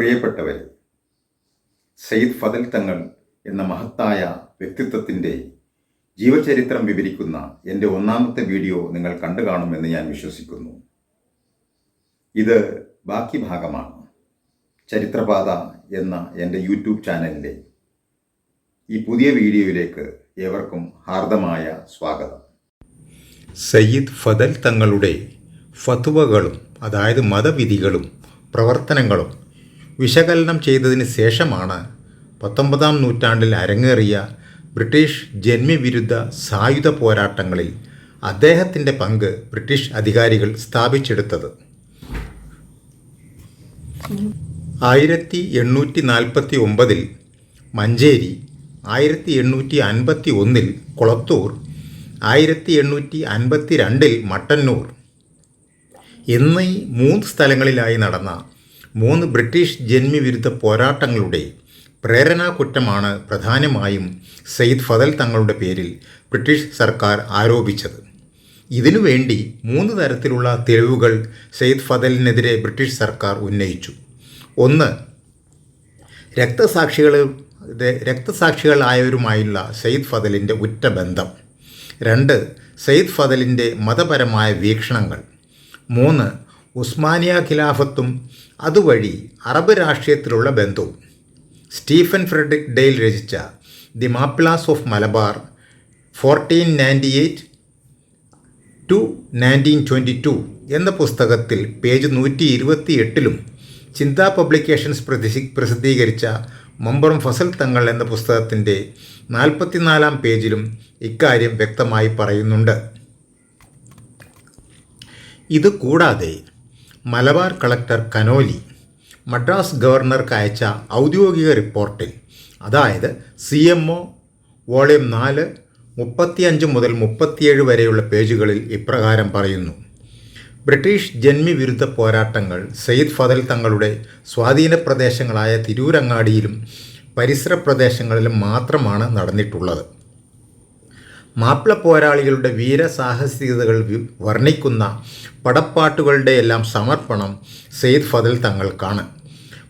പ്രിയപ്പെട്ടവരെ സയ്യിദ് ഫതൽ തങ്ങൾ എന്ന മഹത്തായ വ്യക്തിത്വത്തിന്റെ ജീവചരിത്രം വിവരിക്കുന്ന എന്റെ ഒന്നാമത്തെ വീഡിയോ നിങ്ങൾ കണ്ടു കാണുമെന്ന് ഞാൻ വിശ്വസിക്കുന്നു. ഇത് ബാക്കി ഭാഗമാണ്. ചരിത്രപാത എന്ന എന്റെ യൂട്യൂബ് ചാനലിലെ ഈ പുതിയ വീഡിയോയിലേക്ക് ഏവർക്കും ഹാർദമായ സ്വാഗതം. സയ്യിദ് ഫതൽ തങ്ങളുടെ ഫതുവകളും അതായത് മതവിധികളും പ്രവർത്തനങ്ങളും വിശകലനം ചെയ്തതിന് ശേഷമാണ് പത്തൊമ്പതാം നൂറ്റാണ്ടിൽ അരങ്ങേറിയ ബ്രിട്ടീഷ് ജന്മിവിരുദ്ധ സായുധ പോരാട്ടങ്ങളിൽ അദ്ദേഹത്തിന്റെ പങ്ക് ബ്രിട്ടീഷ് അധികാരികൾ സ്ഥാപിച്ചെടുത്തത്. ആയിരത്തി എണ്ണൂറ്റി നാൽപ്പത്തി ഒമ്പതിൽ മഞ്ചേരി ആയിരത്തി എണ്ണൂറ്റി അൻപത്തി ഒന്നിൽ കൊളത്തൂർ ആയിരത്തി എണ്ണൂറ്റി അൻപത്തി രണ്ടിൽ മട്ടന്നൂർ എന്നീ മൂന്ന് സ്ഥലങ്ങളിലായി നടന്ന മൂന്ന് ബ്രിട്ടീഷ് ജന്മിവിരുദ്ധ പോരാട്ടങ്ങളുടെ പ്രേരണാ കുറ്റമാണ് പ്രധാനമായും സയ്യിദ് ഫതൽ തങ്ങളുടെ പേരിൽ ബ്രിട്ടീഷ് സർക്കാർ ആരോപിച്ചത്. ഇതിനുവേണ്ടി മൂന്ന് തരത്തിലുള്ള തെളിവുകൾ സയ്യിദ് ഫതലിനെതിരെ ബ്രിട്ടീഷ് സർക്കാർ ഉന്നയിച്ചു. ഒന്ന് രക്തസാക്ഷികളുടെ രക്തസാക്ഷികളായവരുമായുള്ള സയ്യിദ് ഫതലിന്റെ ഉറ്റ ബന്ധം. രണ്ട് സയ്യിദ് ഫതലിന്റെ മതപരമായ വീക്ഷണങ്ങൾ. മൂന്ന് ഉസ്മാനിയ ഖിലാഫത്തും അതുവഴി അറബ് രാഷ്ട്രീയത്തിലുള്ള ബന്ധവും. സ്റ്റീഫൻ ഫ്രെഡറിക് ഡെയിൽ രചിച്ച the Mappilas of Malabar fourteen ninety eight to nineteen twenty two എന്ന പുസ്തകത്തിൽ പേജ് നൂറ്റി ഇരുപത്തി എട്ടിലും ചിന്താ പബ്ലിക്കേഷൻസ് പ്രതി പ്രസിദ്ധീകരിച്ച മമ്പറം ഫസൽ തങ്ങൾ എന്ന പുസ്തകത്തിന്റെ നാൽപ്പത്തിനാലാം പേജിലും ഇക്കാര്യം വ്യക്തമായി പറയുന്നുണ്ട്. ഇത് കൂടാതെ മലബാർ കളക്ടർ കനോലി മദ്രാസ് ഗവർണർക്ക് അയച്ച ഔദ്യോഗിക റിപ്പോർട്ടിൽ അതായത് സി എം ഒ വോളിയം നാല് മുപ്പത്തിയഞ്ച് മുതൽ മുപ്പത്തിയേഴ് വരെയുള്ള പേജുകളിൽ ഇപ്രകാരം പറയുന്നു. ബ്രിട്ടീഷ് ജന്മിവിരുദ്ധ പോരാട്ടങ്ങൾ സയ്യിദ് ഫതൽ തങ്ങളുടെ സ്വാധീന പ്രദേശങ്ങളായ തിരൂരങ്ങാടിയിലും പരിസര പ്രദേശങ്ങളിലും മാത്രമാണ് നടന്നിട്ടുള്ളത്. മാപ്പിള പോരാളികളുടെ വീരസാഹസികതകൾ വർണിക്കുന്ന പടപ്പാട്ടുകളുടെ എല്ലാം സമർപ്പണം സെയ്ദ് ഫതൽ തങ്ങൾക്കാണ്.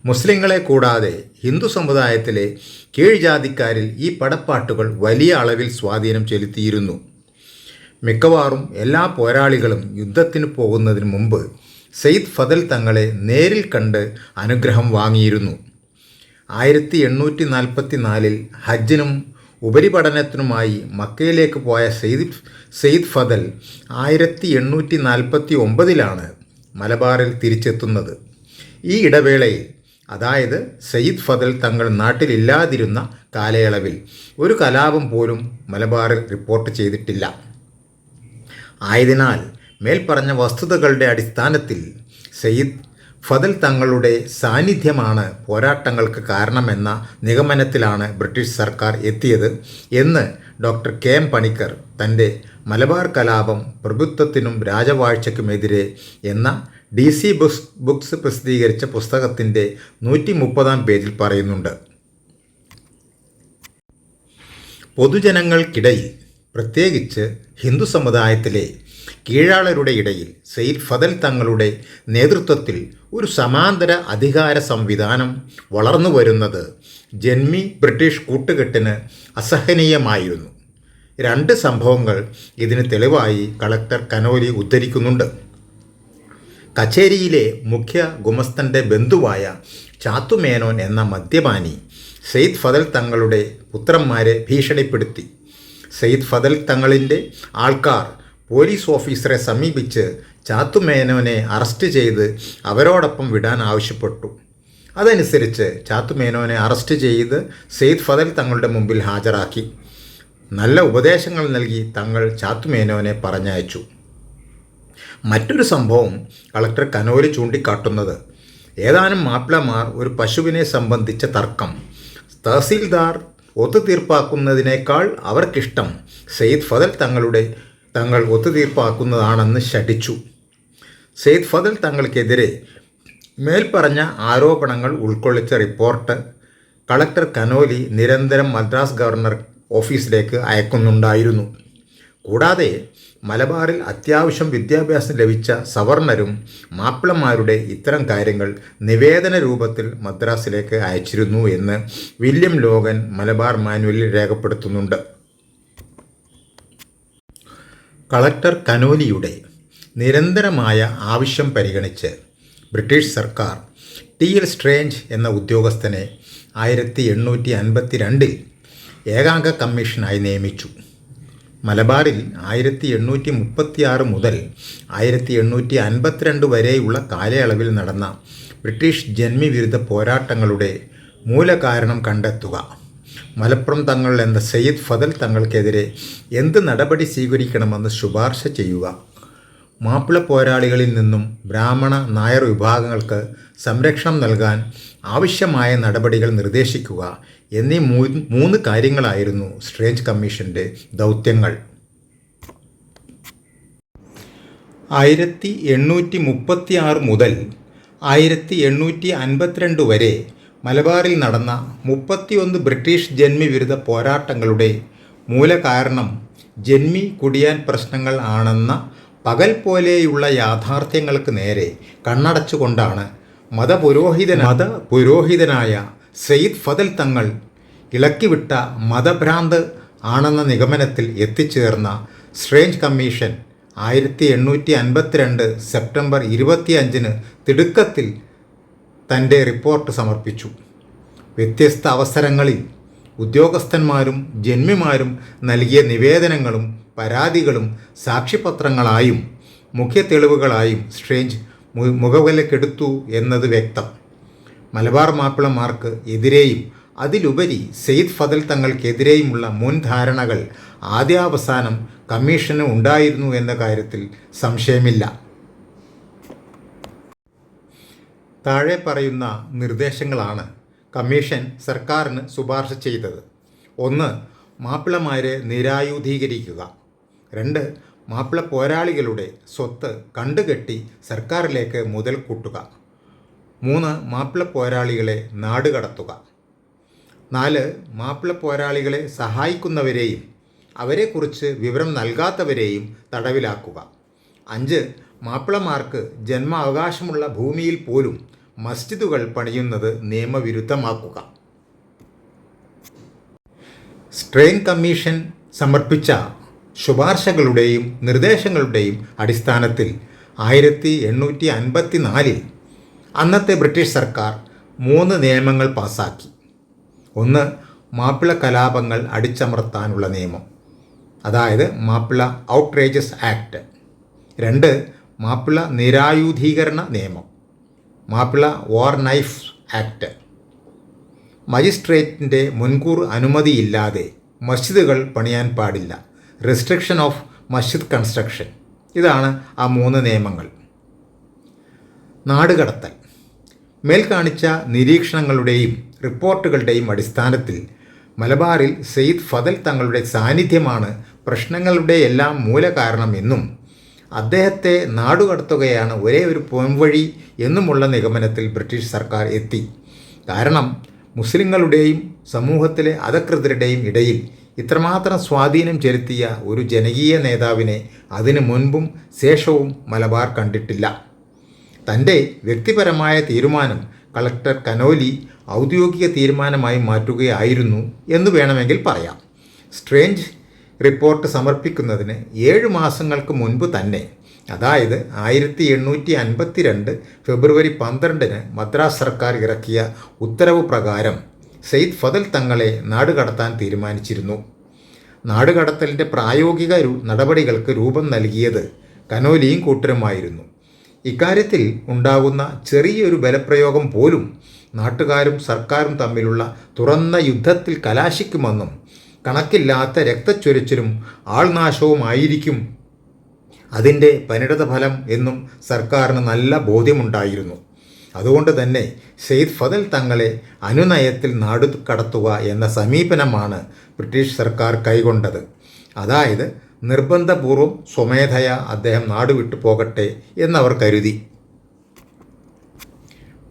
മുസ്ലിങ്ങളെ കൂടാതെ ഹിന്ദു സമുദായത്തിലെ കീഴ്ജാതിക്കാരിൽ ഈ പടപ്പാട്ടുകൾ വലിയ അളവിൽ സ്വാധീനം ചെലുത്തിയിരുന്നു. മിക്കവാറും എല്ലാ പോരാളികളും യുദ്ധത്തിന് പോകുന്നതിന് മുമ്പ് സെയ്ദ് ഫതൽ തങ്ങളെ നേരിൽ കണ്ട് അനുഗ്രഹം വാങ്ങിയിരുന്നു. ആയിരത്തി എണ്ണൂറ്റി നാൽപ്പത്തി നാലിൽ ഹജ്ജിനും ഉപരിപഠനത്തിനുമായി മക്കയിലേക്ക് പോയ സെയ്ദ് സെയ്ദ് ഫതൽ ആയിരത്തി എണ്ണൂറ്റി നാൽപ്പത്തി ഒമ്പതിലാണ് മലബാറിൽ തിരിച്ചെത്തുന്നത്. ഈ ഇടവേളയിൽ അതായത് സയ്യിദ് ഫതൽ തങ്ങൾ നാട്ടിലില്ലാതിരുന്ന കാലയളവിൽ ഒരു കലാപം പോലും മലബാറിൽ റിപ്പോർട്ട് ചെയ്തിട്ടില്ല. ആയതിനാൽ മേൽപ്പറഞ്ഞ വസ്തുതകളുടെ അടിസ്ഥാനത്തിൽ സയ്യിദ് ഫതൽ തങ്ങളുടെ സാന്നിധ്യമാണ് പോരാട്ടങ്ങൾക്ക് കാരണമെന്ന നിഗമനത്തിലാണ് ബ്രിട്ടീഷ് സർക്കാർ എത്തിയത് എന്ന് ഡോക്ടർ കെ എം പണിക്കർ തന്റെ മലബാർ കലാപം പ്രഭുത്വത്തിനും രാജവാഴ്ചയ്ക്കുമെതിരെ എന്ന ഡി സി ബുക്സ് ബുക്സ് പ്രസിദ്ധീകരിച്ച പുസ്തകത്തിന്റെ നൂറ്റി മുപ്പതാം പേജിൽ പറയുന്നുണ്ട്. പൊതുജനങ്ങൾക്കിടയിൽ പ്രത്യേകിച്ച് ഹിന്ദു സമുദായത്തിലെ കീഴാളരുടെ ഇടയിൽ സെയ്ദ് ഫതൽ തങ്ങളുടെ നേതൃത്വത്തിൽ ഒരു സമാന്തര അധികാര സംവിധാനം വളർന്നു വരുന്നത് ജന്മി ബ്രിട്ടീഷ് കൂട്ടുകെട്ടിന് അസഹനീയമായിരുന്നു. രണ്ട് സംഭവങ്ങൾ ഇതിന് തെളിവായി കളക്ടർ കനോലി ഉദ്ധരിക്കുന്നുണ്ട്. കച്ചേരിയിലെ മുഖ്യ ഗുമസ്തന്റെ ബന്ധുവായ ചാത്തുമേനോൻ എന്ന മദ്യപാനി സെയ്ദ് ഫതൽ തങ്ങളുടെ പുത്രന്മാരെ ഭീഷണിപ്പെടുത്തി. സെയ്ദ് ഫതൽ തങ്ങളിന്റെ ആൾക്കാർ പോലീസ് ഓഫീസറെ സമീപിച്ച് ചാത്തുമേനോനെ അറസ്റ്റ് ചെയ്ത് അവരോടൊപ്പം വിടാൻ ആവശ്യപ്പെട്ടു. അതനുസരിച്ച് ചാത്തുമേനോനെ അറസ്റ്റ് ചെയ്ത് സെയ്ദ് ഫതൽ തങ്ങളുടെ മുമ്പിൽ ഹാജരാക്കി. നല്ല ഉപദേശങ്ങൾ നൽകി തങ്ങൾ ചാത്തുമേനോനെ പറഞ്ഞയച്ചു. മറ്റൊരു സംഭവം കളക്ടർ കനോലി ചൂണ്ടിക്കാട്ടുന്നത്. ഏതാനും മാപ്പിളമാർ ഒരു പശുവിനെ സംബന്ധിച്ച തർക്കം. തഹസീൽദാർ ഒത്തുതീർപ്പാക്കുന്നതിനേക്കാൾ അവർക്കിഷ്ടം സെയ്ദ് ഫതൽ തങ്ങളുടെ തങ്ങൾ ഒത്തുതീർപ്പാക്കുന്നതാണെന്ന് ശഠിച്ചു. സെയ്ദ് ഫതൽ തങ്ങൾക്കെതിരെ മേൽപ്പറഞ്ഞ ആരോപണങ്ങൾ ഉൾക്കൊള്ളിച്ച റിപ്പോർട്ട് കളക്ടർ കനോലി നിരന്തരം മദ്രാസ് ഗവർണർ ഓഫീസിലേക്ക് അയക്കുന്നുണ്ടായിരുന്നു. കൂടാതെ മലബാറിൽ അത്യാവശ്യം വിദ്യാഭ്യാസം ലഭിച്ച സവർണരും മാപ്പിളമാരുടെ ഇത്തരം കാര്യങ്ങൾ നിവേദന രൂപത്തിൽ മദ്രാസിലേക്ക് അയച്ചിരുന്നു എന്ന് വില്യം ലോഗൻ മലബാർ മാനുവലിൽ രേഖപ്പെടുത്തുന്നുണ്ട്. കളക്ടർ കനോലിയുടെ നിരന്തരമായ ആവശ്യം പരിഗണിച്ച് ബ്രിട്ടീഷ് സർക്കാർ ടി എൽ സ്ട്രേഞ്ച് എന്ന ഉദ്യോഗസ്ഥനെ ആയിരത്തി എണ്ണൂറ്റി അൻപത്തി രണ്ടിൽ ഏകാംഗ കമ്മീഷനായി നിയമിച്ചു. മലബാറിൽ ആയിരത്തി എണ്ണൂറ്റി മുപ്പത്തിയാറ് മുതൽ ആയിരത്തി എണ്ണൂറ്റി അൻപത്തിരണ്ട് വരെയുള്ള കാലയളവിൽ നടന്ന ബ്രിട്ടീഷ് ജന്മിവിരുദ്ധ പോരാട്ടങ്ങളുടെ മൂലകാരണം കണ്ടെത്തുക. മലപ്പുറം തങ്ങൾ എന്ന സയ്യിദ് ഫതൽ തങ്ങൾക്കെതിരെ എന്ത് നടപടി സ്വീകരിക്കണമെന്ന് ശുപാർശ ചെയ്യുക. മാപ്പിള പോരാളികളിൽ നിന്നും ബ്രാഹ്മണ നായർ വിഭാഗങ്ങൾക്ക് സംരക്ഷണം നൽകാൻ ആവശ്യമായ നടപടികൾ നിർദ്ദേശിക്കുക എന്നീ മൂന്ന് കാര്യങ്ങളായിരുന്നു സ്ട്രേഞ്ച് കമ്മീഷന്റെ ദൗത്യങ്ങൾ. ആയിരത്തി എണ്ണൂറ്റി മുപ്പത്തി ആറ് മുതൽ ആയിരത്തി എണ്ണൂറ്റി അൻപത്തിരണ്ട് വരെ മലബാറിൽ നടന്ന മുപ്പത്തിയൊന്ന് ബ്രിട്ടീഷ് ജന്മി വിരുദ്ധ പോരാട്ടങ്ങളുടെ മൂലകാരണം ജന്മി കുടിയാൻ പ്രശ്നങ്ങൾ ആണെന്ന പകൽ പോലെയുള്ള യാഥാർത്ഥ്യങ്ങൾക്ക് നേരെ കണ്ണടച്ചുകൊണ്ടാണ് മതപുരോഹിതൻ മത പുരോഹിതനായ സയ്യിദ് ഫതൽ തങ്ങൾ ഇളക്കിവിട്ട മതഭ്രാന്ത് ആണെന്ന നിഗമനത്തിൽ എത്തിച്ചേർന്ന സ്ട്രേഞ്ച് കമ്മീഷൻ ആയിരത്തി എണ്ണൂറ്റി അൻപത്തിരണ്ട് സെപ്റ്റംബർ ഇരുപത്തിയഞ്ചിന് തിടുക്കത്തിൽ തന്റെ റിപ്പോർട്ട് സമർപ്പിച്ചു. വ്യത്യസ്ത അവസരങ്ങളിൽ ഉദ്യോഗസ്ഥന്മാരും ജന്മിമാരും നൽകിയ നിവേദനങ്ങളും പരാതികളും സാക്ഷ്യപത്രങ്ങളായും മുഖ്യ തെളിവുകളായും സ്ട്രേഞ്ച് മുഖവിലക്കെടുത്തു എന്നത് വ്യക്തം. മലബാർ മാപ്പിളമാർക്ക് എതിരെയും അതിലുപരി സെയ്ദ് ഫതൽ തങ്ങൾക്കെതിരെയുമുള്ള മുൻധാരണകൾ ആദ്യാവസാനം കമ്മീഷന് ഉണ്ടായിരുന്നു എന്ന കാര്യത്തിൽ സംശയമില്ല. താഴെ പറയുന്ന നിർദ്ദേശങ്ങളാണ് കമ്മീഷൻ സർക്കാരിന് ശുപാർശ ചെയ്തത്. ഒന്ന് മാപ്പിളമാരെ നിരായുധീകരിക്കുക. രണ്ട് മാപ്പിള പോരാളികളുടെ സ്വത്ത് കണ്ടുകെട്ടി സർക്കാരിലേക്ക് മുതൽ കൂട്ടുക. മൂന്ന് മാപ്പിള പോരാളികളെ നാടുകടത്തുക നാല് മാപ്പിള പോരാളികളെ സഹായിക്കുന്നവരെയും അവരെക്കുറിച്ച് വിവരം നൽകാത്തവരെയും തടവിലാക്കുക. അഞ്ച് മാപ്പിളമാർക്ക് ജന്മാവകാശമുള്ള ഭൂമിയിൽ പോലും മസ്ജിദുകൾ പണിയുന്നത് നിയമവിരുദ്ധമാക്കുക. സ്ട്രെയിൻ കമ്മീഷൻ സമർപ്പിച്ച ശുപാർശകളുടെയും നിർദ്ദേശങ്ങളുടെയും അടിസ്ഥാനത്തിൽ ആയിരത്തി എണ്ണൂറ്റി അൻപത്തി നാലിൽ അന്നത്തെ ബ്രിട്ടീഷ് സർക്കാർ മൂന്ന് നിയമങ്ങൾ പാസാക്കി. ഒന്ന് മാപ്പിള കലാപങ്ങൾ അടിച്ചമർത്താനുള്ള നിയമം. അതായത് മാപ്പിള ഔട്ട്റേജസ് ആക്ട്. രണ്ട് മാപ്പിള നിരായുധീകരണ നിയമം. മാപ്പിള വാർ നൈഫ് ആക്ട് മജിസ്ട്രേറ്റിന്റെ മുൻകൂർ അനുമതിയില്ലാതെ മസ്ജിദുകൾ പണിയാൻ പാടില്ല. റെസ്ട്രിക്ഷൻ ഓഫ് മസ്ജിദ് കൺസ്ട്രക്ഷൻ ഇതാണ് ആ മൂന്ന് നിയമങ്ങൾ. നാടുകടത്തൽ മേൽ കാണിച്ച നിരീക്ഷണങ്ങളുടെയും റിപ്പോർട്ടുകളുടെയും അടിസ്ഥാനത്തിൽ മലബാറിൽ സെയ്ദ് ഫതൽ തങ്ങളുടെ സാന്നിധ്യമാണ് പ്രശ്നങ്ങളുടെ എല്ലാം മൂലകാരണമെന്നും അദ്ദേഹത്തെ നാടുകടത്തുകയാണ് ഒരേ ഒരു പോംവഴി എന്നുമുള്ള നിഗമനത്തിൽ ബ്രിട്ടീഷ് സർക്കാർ എത്തി. കാരണം മുസ്ലിങ്ങളുടെയും സമൂഹത്തിലെ അധകൃതരുടെയും ഇടയിൽ ഇത്രമാത്രം സ്വാധീനം ചെലുത്തിയ ഒരു ജനകീയ നേതാവിനെ അതിനു മുൻപും ശേഷവും മലബാർ കണ്ടിട്ടില്ല. തന്റെ വ്യക്തിപരമായ തീരുമാനം കളക്ടർ കനോലി ഔദ്യോഗിക തീരുമാനമായി മാറ്റുകയായിരുന്നു എന്ന് വേണമെങ്കിൽ പറയാം. സ്ട്രേഞ്ച് റിപ്പോർട്ട് സമർപ്പിക്കുന്നതിന് ഏഴ് മാസങ്ങൾക്ക് മുൻപ് തന്നെ അതായത് ആയിരത്തി എണ്ണൂറ്റി അൻപത്തി രണ്ട് ഫെബ്രുവരി പന്ത്രണ്ടിന് മദ്രാസ് സർക്കാർ ഇറക്കിയ ഉത്തരവ് പ്രകാരം സെയ്ദ് ഫതൽ തങ്ങളെ നാടുകടത്താൻ തീരുമാനിച്ചിരുന്നു. നാടുകടത്തലിന്റെ പ്രായോഗിക നടപടികൾക്ക് രൂപം നൽകിയത് കനോലിയും കൂട്ടരുമായിരുന്നു. ഇക്കാര്യത്തിൽ ഉണ്ടാകുന്ന ചെറിയൊരു ബലപ്രയോഗം പോലും നാട്ടുകാരും സർക്കാരും തമ്മിലുള്ള തുറന്ന യുദ്ധത്തിൽ കലാശിക്കുമെന്നും കണക്കില്ലാത്ത രക്തച്ചൊരിച്ചിലും ആൾനാശവുമായിരിക്കും അതിന്റെ പരിണിത ഫലം എന്നും സർക്കാരിന് നല്ല ബോധ്യമുണ്ടായിരുന്നു. അതുകൊണ്ട് തന്നെ സെയ്ദ് ഫതൽ തങ്ങളെ അനുനയത്തിൽ നാടു കടത്തുക എന്ന സമീപനമാണ് ബ്രിട്ടീഷ് സർക്കാർ കൈകൊണ്ടത്. അതായത് നിർബന്ധപൂർവം സ്വമേധയ അദ്ദേഹം നാടുവിട്ടു പോകട്ടെ എന്നവർ കരുതി.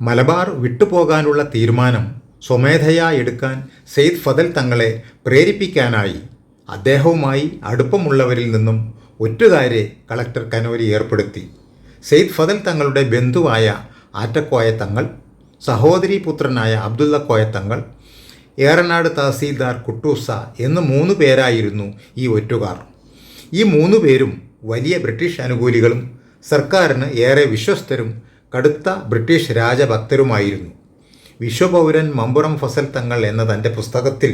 മലബാർ വിട്ടുപോകാനുള്ള തീരുമാനം സ്വമേധയാ എടുക്കാൻ സെയ്ദ് ഫതൽ തങ്ങളെ പ്രേരിപ്പിക്കാനായി അദ്ദേഹവുമായി അടുപ്പമുള്ളവരിൽ നിന്നും ഒറ്റുകാരെ കളക്ടർ കനോലി ഏർപ്പെടുത്തി. സെയ്ദ് ഫതൽ തങ്ങളുടെ ബന്ധുവായ ആറ്റക്കോയ തങ്ങൾ സഹോദരി പുത്രനായ അബ്ദുള്ള കോയ തങ്ങൾ ഏറനാട് തഹസീൽദാർ കുട്ടൂസ എന്ന് മൂന്ന് പേരായിരുന്നു ഈ ഒറ്റുകാർ. ഈ മൂന്ന് പേരും വലിയ ബ്രിട്ടീഷ് അനുകൂലികളും സർക്കാരിന് ഏറെ വിശ്വസ്തരും കടുത്ത ബ്രിട്ടീഷ് രാജഭക്തരുമായിരുന്നു. വിശ്വപൗരൻ മമ്പുറം ഫസൽ തങ്ങൾ എന്ന തന്റെ പുസ്തകത്തിൽ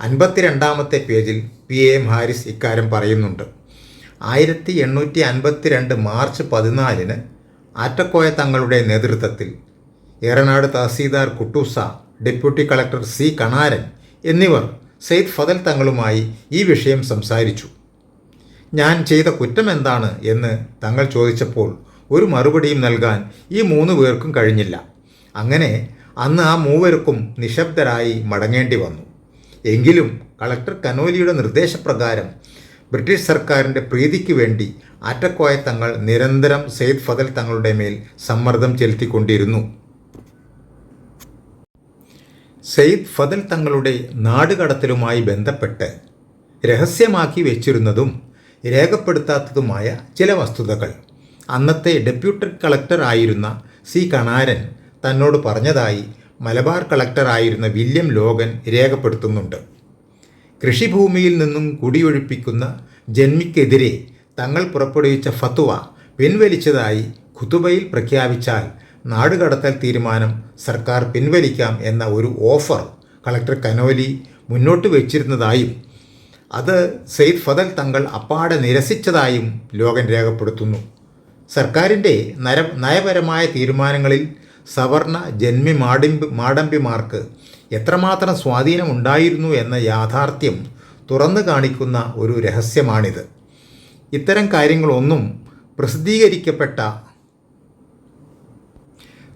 അൻപത്തിരണ്ടാമത്തെ പേജിൽ പി എം ഹാരിസ് ഇക്കാര്യം പറയുന്നുണ്ട്. ആയിരത്തി എണ്ണൂറ്റി അൻപത്തിരണ്ട് മാർച്ച് പതിനാലിന് ആറ്റക്കോയ തങ്ങളുടെ നേതൃത്വത്തിൽ Eranad tahsildar Kuttoosa deputy collector C Kanaran എന്നിവർ സെയ്ദ് ഫതൽ തങ്ങളുമായി ഈ വിഷയം സംസാരിച്ചു. ഞാൻ ചെയ്ത കുറ്റം എന്താണ് എന്ന് തങ്ങൾ ചോദിച്ചപ്പോൾ ഒരു മറുപടിയും നൽകാൻ ഈ മൂന്ന് പേർക്കും കഴിഞ്ഞില്ല. അങ്ങനെ അന്ന് ആ മൂവർക്കും നിശബ്ദരായി മടങ്ങേണ്ടി വന്നു. എങ്കിലും കളക്ടർ കനോലിയുടെ നിർദ്ദേശപ്രകാരം ബ്രിട്ടീഷ് സർക്കാരിന്റെ പ്രീതിക്ക് വേണ്ടി ആറ്റക്കോയ തങ്ങൾ നിരന്തരം സെയ്ദ് ഫതൽ തങ്ങളുടെ മേൽ സമ്മർദ്ദം ചെലുത്തിക്കൊണ്ടിരുന്നു. സെയ്ദ് ഫതൽ തങ്ങളുടെ നാടുകടത്തലുമായി ബന്ധപ്പെട്ട് രഹസ്യമാക്കി വെച്ചിരുന്നതും രേഖപ്പെടുത്താത്തതുമായ ചില വസ്തുതകൾ. അന്നത്തെ ഡെപ്യൂട്ടി കളക്ടർ ആയിരുന്ന സി കണാരൻ തന്നോട് പറഞ്ഞതായി മലബാർ കളക്ടറായിരുന്ന വില്യം ലോഗൻ രേഖപ്പെടുത്തുന്നുണ്ട്. കൃഷിഭൂമിയിൽ നിന്നും കുടിയൊഴിപ്പിക്കുന്ന ജന്മിക്കെതിരെ തങ്ങൾ പുറപ്പെടുവിച്ച ഫത്വ പിൻവലിച്ചതായി ഖുതുബയിൽ പ്രഖ്യാപിച്ചാൽ നാടുകടത്തൽ തീരുമാനം സർക്കാർ പിൻവലിക്കാം എന്ന ഒരു ഓഫർ കളക്ടർ കനോലി മുന്നോട്ട് വച്ചിരുന്നതായും അത് സെയ്ദ് ഫതൽ തങ്ങൾ അപ്പാടെ നിരസിച്ചതായും ലോകൻ രേഖപ്പെടുത്തുന്നു. സർക്കാരിന്റെ നര നയപരമായ തീരുമാനങ്ങളിൽ സവർണ ജന്മി മാടിമ്പ് മാടമ്പിമാർക്ക് എത്രമാത്രം സ്വാധീനമുണ്ടായിരുന്നു എന്ന യാഥാർത്ഥ്യം തുറന്നു കാണിക്കുന്ന ഒരു രഹസ്യമാണിത്. ഇത്തരം കാര്യങ്ങളൊന്നും പ്രസിദ്ധീകരിക്കപ്പെട്ട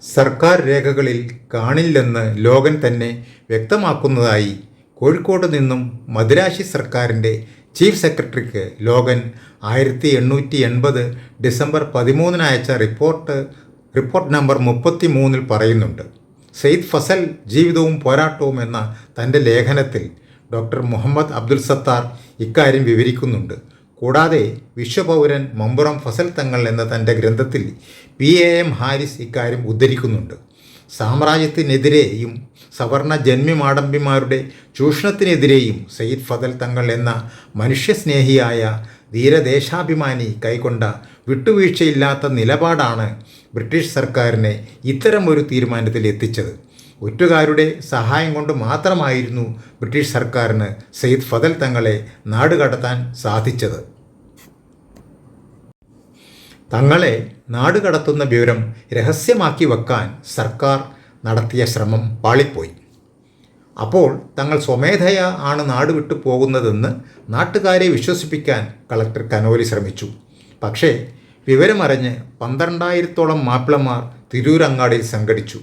സർക്കാർ രേഖകളിൽ കാണില്ലെന്ന് ലോകൻ തന്നെ വ്യക്തമാക്കുന്നതായി കോഴിക്കോട് നിന്നും മദുരാശി സർക്കാരിന്റെ ചീഫ് സെക്രട്ടറിക്ക് ലോകൻ ആയിരത്തി എണ്ണൂറ്റി എൺപത് ഡിസംബർ പതിമൂന്നിന് അയച്ച റിപ്പോർട്ട് റിപ്പോർട്ട് നമ്പർ മുപ്പത്തി മൂന്നിൽ പറയുന്നുണ്ട്. സെയ്ദ് ഫസൽ ജീവിതവും പോരാട്ടവും എന്ന തന്റെ ലേഖനത്തിൽ ഡോക്ടർ മുഹമ്മദ് അബ്ദുൽ സത്താർ ഇക്കാര്യം വിവരിക്കുന്നുണ്ട്. കൂടാതെ വിശ്വപൗരൻ മമ്പുറം ഫസൽ തങ്ങൾ എന്ന തന്റെ ഗ്രന്ഥത്തിൽ പി എ എം ഹാരിസ് ഇക്കാര്യം ഉദ്ധരിക്കുന്നുണ്ട്. സാമ്രാജ്യത്തിനെതിരെയും സവർണ ജന്മിമാടമ്പിമാരുടെ ചൂഷണത്തിനെതിരെയും സയ്യിദ് ഫതൽ തങ്ങൾ എന്ന മനുഷ്യസ്നേഹിയായ ധീരദേശാഭിമാനി കൈക്കൊണ്ട വിട്ടുവീഴ്ചയില്ലാത്ത നിലപാടാണ് ബ്രിട്ടീഷ് സർക്കാരിനെ ഇത്തരമൊരു തീരുമാനത്തിൽ എത്തിച്ചത്. ഒറ്റുകാരുടെ സഹായം കൊണ്ട് മാത്രമായിരുന്നു ബ്രിട്ടീഷ് സർക്കാരിന് സയ്യിദ് ഫതൽ തങ്ങളെ നാടുകടത്താൻ സാധിച്ചത്. തങ്ങളെ നാടുകടത്തുന്ന വിവരം രഹസ്യമാക്കി വെക്കാൻ സർക്കാർ നടത്തിയ ശ്രമം പാളിപ്പോയി. അപ്പോൾ തങ്ങൾ സ്വമേധയ ആണ് നാട് വിട്ടു പോകുന്നതെന്ന് നാട്ടുകാരെ വിശ്വസിപ്പിക്കാൻ കളക്ടർ കനോലി ശ്രമിച്ചു. പക്ഷേ വിവരമറിഞ്ഞ് പന്ത്രണ്ടായിരത്തോളം മാപ്പിളമാർ തിരൂരങ്ങാടിയിൽ സംഘടിച്ചു.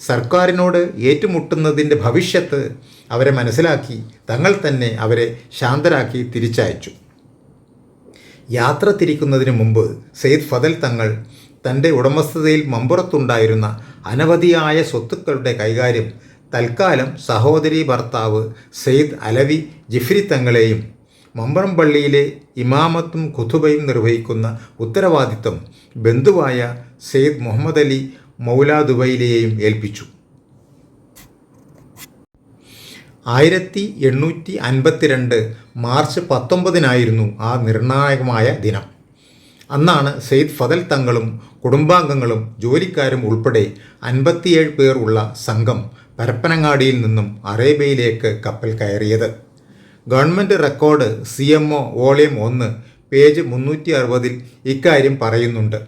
സർക്കാരിനോട് ഏറ്റുമുട്ടുന്നതിന്റെ ഭവിഷ്യത്ത് അവരെ മനസ്സിലാക്കി തങ്ങൾ തന്നെ അവരെ ശാന്തരാക്കി തിരിച്ചയച്ചു. യാത്ര തിരിക്കുന്നതിന് മുമ്പ് സെയ്ദ് ഫതൽ തങ്ങൾ തന്റെ ഉടമസ്ഥതയിൽ മമ്പുറത്തുണ്ടായിരുന്ന അനവധിയായ സ്വത്തുക്കളുടെ കൈകാര്യം തൽക്കാലം സഹോദരി ഭർത്താവ് സെയ്ദ് അലവി ജിഫ്രി തങ്ങളെയും മമ്പറം പള്ളിയിലെ ഇമാമത്തും ഖുതുബയും നിർവഹിക്കുന്ന ഉത്തരവാദിത്വം ബന്ധുവായ സെയ്ദ് മുഹമ്മദ് അലി മൗലാദുബൈലെയും ഏൽപ്പിച്ചു. ആയിരത്തി എണ്ണൂറ്റി അൻപത്തിരണ്ട് മാർച്ച് പത്തൊമ്പതിനായിരുന്നു ആ നിർണായകമായ ദിനം. അന്നാണ് സെയ്ദ് ഫതൽ തങ്ങളും കുടുംബാംഗങ്ങളും ജോലിക്കാരും ഉൾപ്പെടെ അൻപത്തിയേഴ് പേർ ഉള്ള സംഘം പരപ്പനങ്ങാടിയിൽ നിന്നും അറേബ്യയിലേക്ക് കപ്പൽ കയറിയത്. Government record C M O volume ഒന്ന് പേജ് മുന്നൂറ്റി അറുപതിൽ ഇക്കാര്യം പറയുന്നുണ്ട്.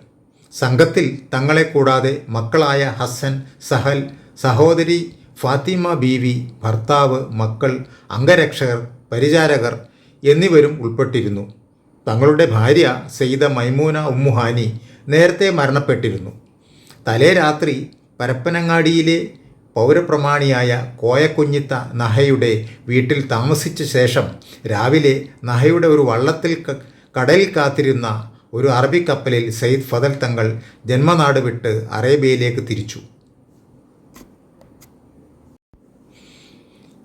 സംഘത്തിൽ തങ്ങളെ കൂടാതെ മക്കളായ ഹസൻ സഹൽ സഹോദരി ഫാത്തിമ ബീവി ഭർത്താവ് മക്കൾ അംഗരക്ഷകർ പരിചാരകർ എന്നിവരും ഉൾപ്പെട്ടിരുന്നു. തങ്ങളുടെ ഭാര്യ സെയ്ത മൈമൂന ഉമ്മുഹാനി നേരത്തെ മരണപ്പെട്ടിരുന്നു. തലേ രാത്രി പരപ്പനങ്ങാടിയിലെ പൗരപ്രമാണിയായ കോയക്കുഞ്ഞിത്ത നഹയുടെ വീട്ടിൽ താമസിച്ച ശേഷം രാവിലെ നഹയുടെ ഒരു വള്ളത്തിൽ കടലിൽ കാത്തിരുന്ന ഒരു അറബി കപ്പലിൽ സയ്യിദ് ഫതൽ തങ്ങൾ ജന്മനാട് വിട്ട് അറേബ്യയിലേക്ക് തിരിച്ചു.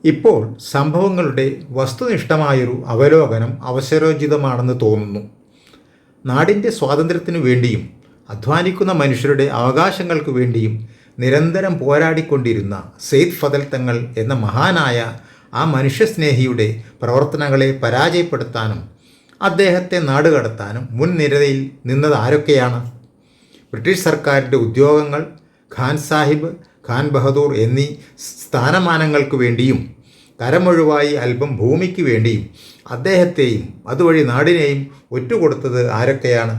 ഇപ്പോൾ സംഭവങ്ങളുടെ വസ്തുനിഷ്ഠമായൊരു അവലോകനം അവസരോചിതമാണെന്ന് തോന്നുന്നു. നാടിന്റെ സ്വാതന്ത്ര്യത്തിനു വേണ്ടിയും അധ്വാനിക്കുന്ന മനുഷ്യരുടെ അവകാശങ്ങൾക്ക് വേണ്ടിയും നിരന്തരം പോരാടിക്കൊണ്ടിരുന്ന സെയ്ദ് ഫതൽ തങ്ങൾ എന്ന മഹാനായ ആ മനുഷ്യസ്നേഹിയുടെ പ്രവർത്തനങ്ങളെ പരാജയപ്പെടുത്താനും അദ്ദേഹത്തെ നാടുകടത്താനും മുൻനിരയിൽ നിന്നത് ആരൊക്കെയാണ്? ബ്രിട്ടീഷ് സർക്കാരിന്റെ ഉദ്യോഗങ്ങൾ ഖാൻ സാഹിബ് ഖാൻ ബഹദൂർ എന്നീ സ്ഥാനമാനങ്ങൾക്ക് വേണ്ടിയും കരമൊഴിവായി അല്പം ഭൂമിക്ക് വേണ്ടിയും അദ്ദേഹത്തെയും അതുവഴി നാടിനെയും ഒറ്റുകൊടുത്തത് ആരൊക്കെയാണ്?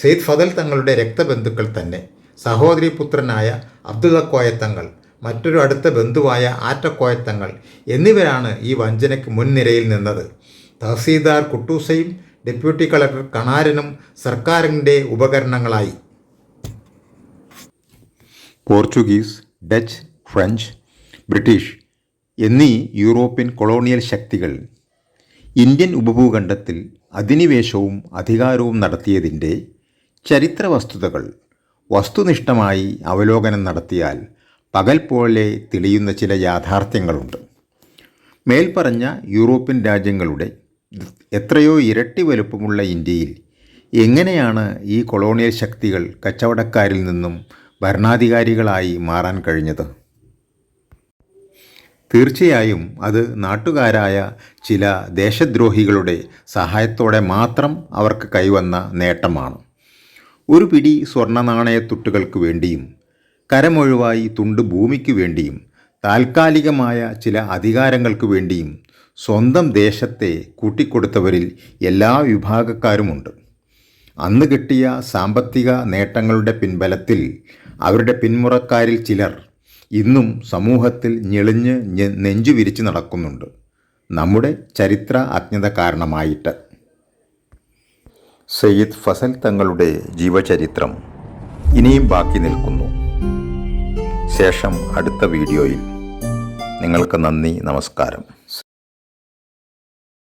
സെയ്ദ് ഫതൽ തങ്ങളുടെ രക്തബന്ധുക്കൾ തന്നെ. സഹോദരി പുത്രനായ അബ്ദുള്ളക്കോയത്തങ്ങൾ മറ്റൊരു അടുത്ത ബന്ധുവായ ആറ്റക്കോയത്തങ്ങൾ എന്നിവരാണ് ഈ വഞ്ചനയ്ക്ക് മുൻനിരയിൽ നിന്നത്. തഹസീൽദാർ കുട്ടൂസയും ഡെപ്യൂട്ടി കളക്ടർ കണാരനും സർക്കാരിന്റെ ഉപകരണങ്ങളായി. പോർച്ചുഗീസ് ഡച്ച് ഫ്രഞ്ച് ബ്രിട്ടീഷ് എന്നീ യൂറോപ്യൻ കൊളോണിയൽ ശക്തികൾ ഇന്ത്യൻ ഉപഭൂഖണ്ഡത്തിൽ അധിനിവേശവും അധികാരവും നടത്തിയതിന്റെ ചരിത്ര വസ്തുതകൾ വസ്തുനിഷ്ഠമായി അവലോകനം നടത്തിയാൽ പകൽ പോലെ തെളിയുന്ന ചില യാഥാർത്ഥ്യങ്ങളുണ്ട്. മേൽപ്പറഞ്ഞ യൂറോപ്യൻ രാജ്യങ്ങളുടെ എത്രയോ ഇരട്ടി വലുപ്പമുള്ള ഇന്ത്യയിൽ എങ്ങനെയാണ് ഈ കൊളോണിയൽ ശക്തികൾ കച്ചവടക്കാരിൽ നിന്നും ഭരണാധികാരികളായി മാറാൻ കഴിഞ്ഞത്? തീർച്ചയായും അത് നാട്ടുകാരായ ചില ദേശദ്രോഹികളുടെ സഹായത്തോടെ മാത്രം അവർക്ക് കൈവന്ന നേട്ടമാണ്. ഒരു പിടി സ്വർണ നാണയത്തുട്ടുകൾക്ക് വേണ്ടിയും കരമൊഴിവായി തുണ്ട് ഭൂമിക്ക് വേണ്ടിയും താൽക്കാലികമായ ചില അധികാരങ്ങൾക്ക് വേണ്ടിയും സ്വന്തം ദേശത്തെ കൂട്ടിക്കൊടുത്തവരിൽ എല്ലാ വിഭാഗക്കാരുമുണ്ട്. അന്ന് കിട്ടിയ സാമ്പത്തിക നേട്ടങ്ങളുടെ പിൻബലത്തിൽ അവരുടെ പിന്മുറക്കാരിൽ ചിലർ ഇന്നും സമൂഹത്തിൽ ഞെളിഞ്ഞ് നെഞ്ചു വിരിച്ച് നടക്കുന്നുണ്ട്. നമ്മുടെ ചരിത്ര അജ്ഞത കാരണമായിട്ട്. സയ്യിദ് ഫസൽ തങ്ങളുടെ ജീവചരിത്രം ഇനിയും ബാക്കി നിൽക്കുന്നു. ശേഷം അടുത്ത വീഡിയോയിൽ. നിങ്ങൾക്ക് നന്ദി നമസ്കാരം.